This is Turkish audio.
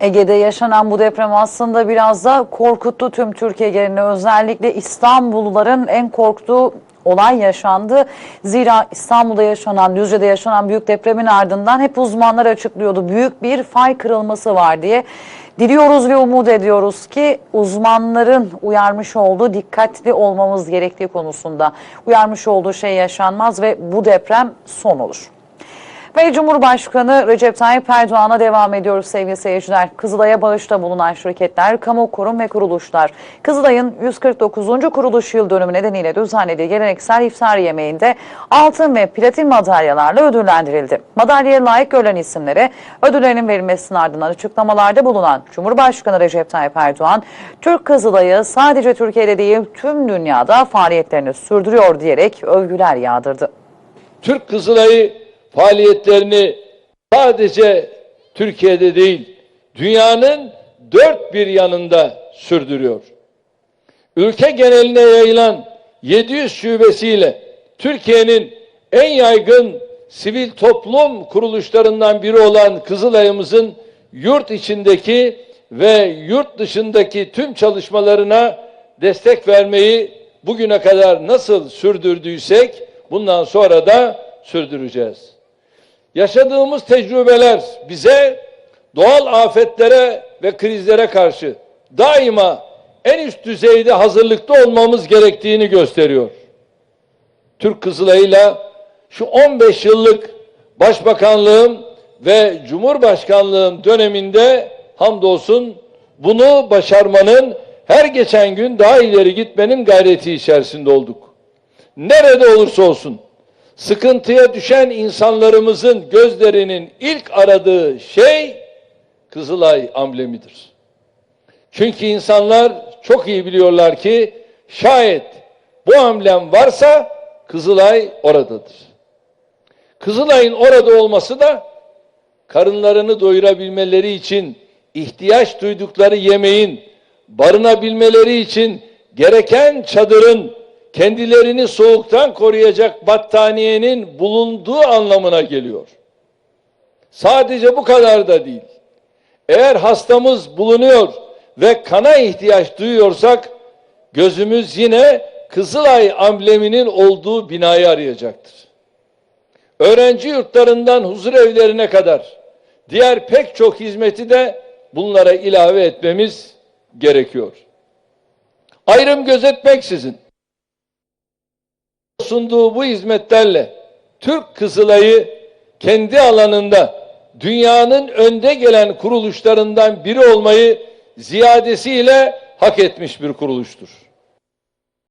Ege'de yaşanan bu deprem aslında biraz da korkuttu tüm Türkiye genelini. Özellikle İstanbulluların en korktuğu olay yaşandı. Zira İstanbul'da yaşanan, Düzce'de yaşanan büyük depremin ardından hep uzmanlar açıklıyordu. Büyük bir fay kırılması var diye. Diliyoruz ve umut ediyoruz ki uzmanların uyarmış olduğu dikkatli olmamız gerektiği konusunda uyarmış olduğu şey yaşanmaz ve bu deprem son olur. Ve Cumhurbaşkanı Recep Tayyip Erdoğan'a devam ediyoruz sevgili seyirciler. Kızılay'a bağışta bulunan şirketler, kamu kurum ve kuruluşlar. Kızılay'ın 149. kuruluş yıl dönümü nedeniyle düzenlediği geleneksel iftar yemeğinde altın ve platin madalyalarla ödüllendirildi. Madalyaya layık görülen isimlere ödüllerinin verilmesinin ardından açıklamalarda bulunan Cumhurbaşkanı Recep Tayyip Erdoğan, Türk Kızılay'ı sadece Türkiye'de değil tüm dünyada faaliyetlerini sürdürüyor diyerek övgüler yağdırdı. Türk Kızılayı faaliyetlerini sadece Türkiye'de değil, dünyanın dört bir yanında sürdürüyor. Ülke geneline yayılan 700 şubesiyle Türkiye'nin en yaygın sivil toplum kuruluşlarından biri olan Kızılay'ımızın yurt içindeki ve yurt dışındaki tüm çalışmalarına destek vermeyi bugüne kadar nasıl sürdürdüysek bundan sonra da sürdüreceğiz. Yaşadığımız tecrübeler bize doğal afetlere ve krizlere karşı daima en üst düzeyde hazırlıklı olmamız gerektiğini gösteriyor. Türk Kızılay'ıyla şu 15 yıllık başbakanlığım ve cumhurbaşkanlığım döneminde hamdolsun bunu başarmanın her geçen gün daha ileri gitmenin gayreti içerisinde olduk. Nerede olursa olsun sıkıntıya düşen insanlarımızın gözlerinin ilk aradığı şey Kızılay amblemidir. Çünkü insanlar çok iyi biliyorlar ki şayet bu amblem varsa Kızılay oradadır. Kızılay'ın orada olması da karınlarını doyurabilmeleri için ihtiyaç duydukları yemeğin barınabilmeleri için gereken çadırın kendilerini soğuktan koruyacak battaniyenin bulunduğu anlamına geliyor. Sadece bu kadar da değil. Eğer hastamız bulunuyor ve kana ihtiyaç duyuyorsak gözümüz yine Kızılay ambleminin olduğu binayı arayacaktır. Öğrenci yurtlarından huzur evlerine kadar diğer pek çok hizmeti de bunlara ilave etmemiz gerekiyor. Ayrım gözetmeksizin sunduğu bu hizmetlerle Türk Kızılay'ı kendi alanında dünyanın önde gelen kuruluşlarından biri olmayı ziyadesiyle hak etmiş bir kuruluştur.